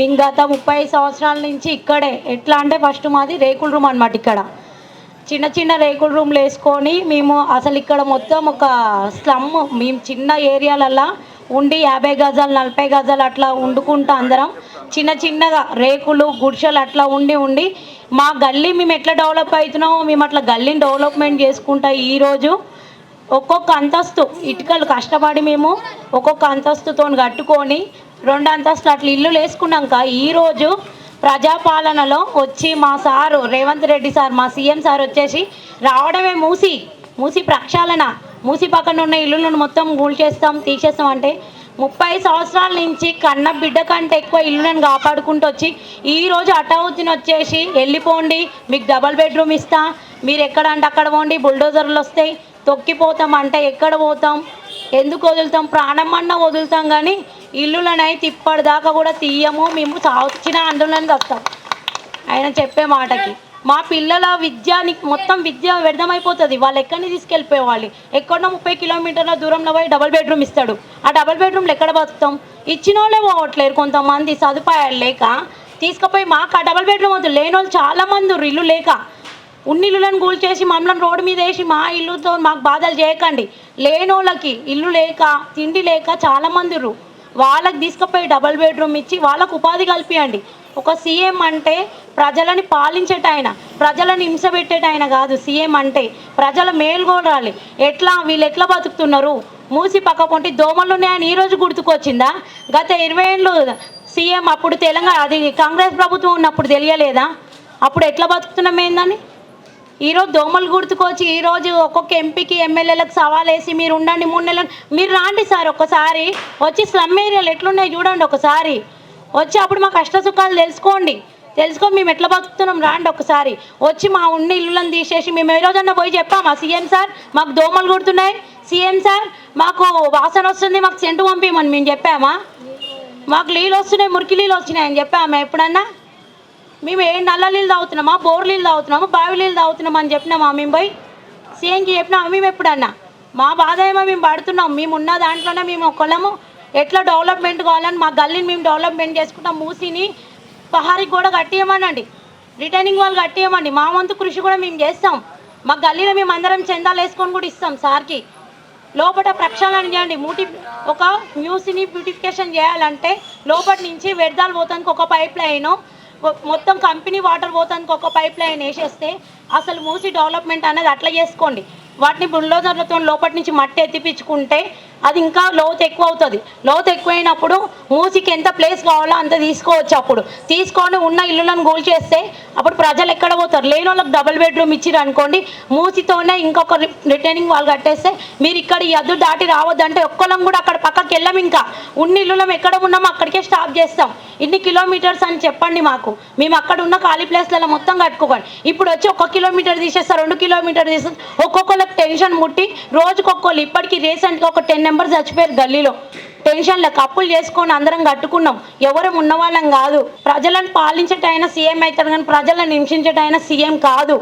మేము గత ముప్పై సంవత్సరాల నుంచి ఇక్కడే. ఎట్లా అంటే ఫస్ట్ మాది రేకుల రూమ్ అనమాట ఇక్కడ. చిన్న చిన్న రేకుల రూమ్లు వేసుకొని మేము అసలు ఇక్కడ మొత్తం ఒక స్లమ్ మేము చిన్న ఏరియాలల్లో ఉండి యాభై గజాలు నలభై గజాలు అట్లా వండుకుంటా అందరం. చిన్న చిన్నగా రేకులు గుడిసెలు అట్లా ఉండి ఉండి మా గల్లీ మేము ఎట్లా డెవలప్ అవుతున్నామో మేము అట్లా గల్లీని డెవలప్మెంట్ చేసుకుంటా ఈరోజు ఒక్కొక్క అంతస్తు ఇటుకలు కష్టపడి మేము ఒక్కొక్క అంతస్తుతో కట్టుకొని రెండు అంతస్తులు అట్లా ఇల్లు వేసుకున్నాక ఈరోజు ప్రజాపాలనలో వచ్చి మా సారు రేవంత్ రెడ్డి సార్ మా సీఎం సార్ వచ్చేసి రావడమే మూసి మూసి ప్రక్షాళన. మూసి పక్కన ఉన్న ఇల్లులను మొత్తం కూల్చేస్తాం తీసేస్తాం అంటే ముప్పై సంవత్సరాల నుంచి కన్న బిడ్డ కంటే ఎక్కువ ఇల్లులను కాపాడుకుంటూ వచ్చి ఈరోజు రోజు వచ్చేసి వెళ్ళిపోండి మీకు డబల్ బెడ్రూమ్ ఇస్తా మీరు ఎక్కడ అంటే అక్కడ పోండి బుల్డోజర్లు వస్తాయి తొక్కిపోతాం అంటే ఎక్కడ పోతాం ఎందుకు వదులుతాం ప్రాణం అన్నా వదులుతాం కానీ ఇల్లులనైతే ఇప్పటిదాకా కూడా తీయము. మేము వచ్చిన అందులోనే వస్తాం ఆయన చెప్పే మాటకి. మా పిల్లల విద్యానికి మొత్తం విద్య వ్యర్థమైపోతుంది. వాళ్ళు ఎక్కడిని తీసుకెళ్ళిపోవాలి ఎక్కడో ముప్పై కిలోమీటర్ల దూరంలో పోయి డబుల్ బెడ్రూమ్ ఇస్తాడు. ఆ డబుల్ బెడ్రూమ్లో ఎక్కడ బతుకుతాం? ఇచ్చిన వాళ్ళే పోవట్లేరు కొంతమంది సదుపాయాలు లేక. తీసుకుపోయి మాకు ఆ డబుల్ బెడ్రూమ్ వద్దు. లేని వాళ్ళు చాలామంది ఇల్లు లేక. ఉన్నిల్లులను కూల్చేసి మమ్మల్ని రోడ్డు మీద వేసి మా ఇల్లుతో మాకు బాధలు చేయకండి. లేనోళ్ళకి ఇల్లు లేక తిండి లేక చాలామంది వాళ్ళకి తీసుకుపోయి డబల్ బెడ్రూమ్ ఇచ్చి వాళ్ళకు ఉపాధి కల్పియండి. ఒక సీఎం అంటే ప్రజలని పాలించేటాయన ప్రజలను హింస కాదు సీఎం అంటే ప్రజల మేల్గొనాలి ఎట్లా వీళ్ళు ఎట్లా బతుకుతున్నారు? మూసి పక్క పొంటి దోమలు ఉన్నాయని ఈరోజు గుర్తుకొచ్చిందా? గత ఇరవై ఏళ్ళు సీఎం అప్పుడు తెలంగాణ అది కాంగ్రెస్ ప్రభుత్వం ఉన్నప్పుడు తెలియలేదా? అప్పుడు ఎట్లా బతుకుతున్నాం ఏందని? ఈరోజు దోమలు గుర్తుకొచ్చి ఈరోజు ఒక్కొక్క ఎంపీకి ఎమ్మెల్యేలకు సవాల్ వేసి మీరు ఉండండి మూడు నెలలు మీరు రాండి సార్ ఒక్కసారి. వచ్చి స్లమ్ ఏరియాలు ఎట్లున్నాయి చూడండి ఒకసారి. వచ్చి అప్పుడు మా కష్ట సుఖాలు తెలుసుకోండి. తెలుసుకొని మేము ఎట్లా బతుకుతున్నాం రాండి ఒకసారి. వచ్చి మా ఉన్న ఇల్లులను తీసేసి మేము ఏ రోజన్నా పోయి చెప్పామా? సీఎం సార్ మాకు దోమలు కుడుతున్నాయి సీఎం సార్ మాకు వాసన వస్తుంది మాకు సెంటు పంపించమని మేము చెప్పామా? మాకు నీళ్ళు వస్తున్నాయి మురికి నీళ్ళు వచ్చినాయని చెప్పామా ఎప్పుడన్నా? మేము ఏ నల్ల నీళ్ళు తాగుతున్నామా? బోర్ నీళ్ళు తాగుతున్నామా? బావి నీళ్ళు తాగుతున్నామా అని చెప్పినామా మేము పోయి సీఎంకి చెప్పినామా మేము ఎప్పుడన్నా? మా బాధ ఏమో మేము పడుతున్నాం. మేము ఉన్న దాంట్లోనే మేము ఒకళ్ళము ఎట్లా డెవలప్మెంట్ కావాలని మా గల్లీని మేము డెవలప్మెంట్ చేసుకుంటాం. మూసిని పహారికి కూడా కట్టేయమనండి. రిటర్నింగ్ వాళ్ళు కట్టేయమండి. మా వంతు కృషి కూడా మేము చేస్తాం. మా గల్లీలో మేము అందరం చందాలు వేసుకొని కూడా ఇస్తాం సార్కి. లోపల ప్రక్షాళన చేయండి. మూటి ఒక మ్యూసిని బ్యూటిఫికేషన్ చేయాలంటే లోపల నుంచి వ్యర్థాలు పోతానికి ఒక పైప్ లైను మొత్తం కంపెనీ వాటర్ పోతానికి ఒక పైప్ లైన్ వేసేస్తే అసలు మూసి డెవలప్మెంట్ అనేది అట్లా చేసుకోండి. వాటిని బుల్డోజర్లతో లోపటి నుంచి మట్టి ఎత్తిపించుకుంటే అది ఇంకా లోతు ఎక్కువ అవుతుంది లోతు ఎక్కువైనప్పుడు మూసికి ఎంత ప్లేస్ కావాలో అంత తీసుకోవచ్చు అప్పుడు. తీసుకొని ఉన్న ఇల్లులను గోల్ చేస్తే అప్పుడు ప్రజలు ఎక్కడ పోతారు? లేని వాళ్ళకి డబుల్ బెడ్రూమ్ ఇచ్చిరు అనుకోండి మూసితోనే ఇంకొక రిటైనింగ్ రిటర్నింగ్ వాళ్ళు కట్టేస్తే మీరు ఇక్కడ ఈ అద్దు దాటి రావద్దంటే ఒక్కలం కూడా అక్కడ పక్కకి వెళ్ళం ఇంకా. ఉన్న ఇల్లులం ఎక్కడ ఉన్నామో అక్కడికే స్టాప్ చేస్తాం. ఇన్ని కిలోమీటర్స్ అని చెప్పండి మాకు. మేము అక్కడ ఉన్న ఖాళీ ప్లేస్లలో మొత్తం కట్టుకోకండి ఇప్పుడు వచ్చి ఒక కిలోమీటర్ తీసేస్తారు రెండు కిలోమీటర్ తీసేస్తారు ఒక్కొక్కరికి టెన్షన్ ముట్టి రోజుకొక్కళ్ళు. ఇప్పటికీ రీసెంట్గా ఒక టెన్ మెంబర్ చచ్చిపోయారు గల్లీలో. టెన్షన్లకు అప్పులు చేసుకొని అందరం కట్టుకున్నాం. ఎవరు ఉన్నవాళ్ళం కాదు. ప్రజలను పాలించటైనా సీఎం అవుతాడు కానీ ప్రజలను హింసించటైనా సీఎం కాదు.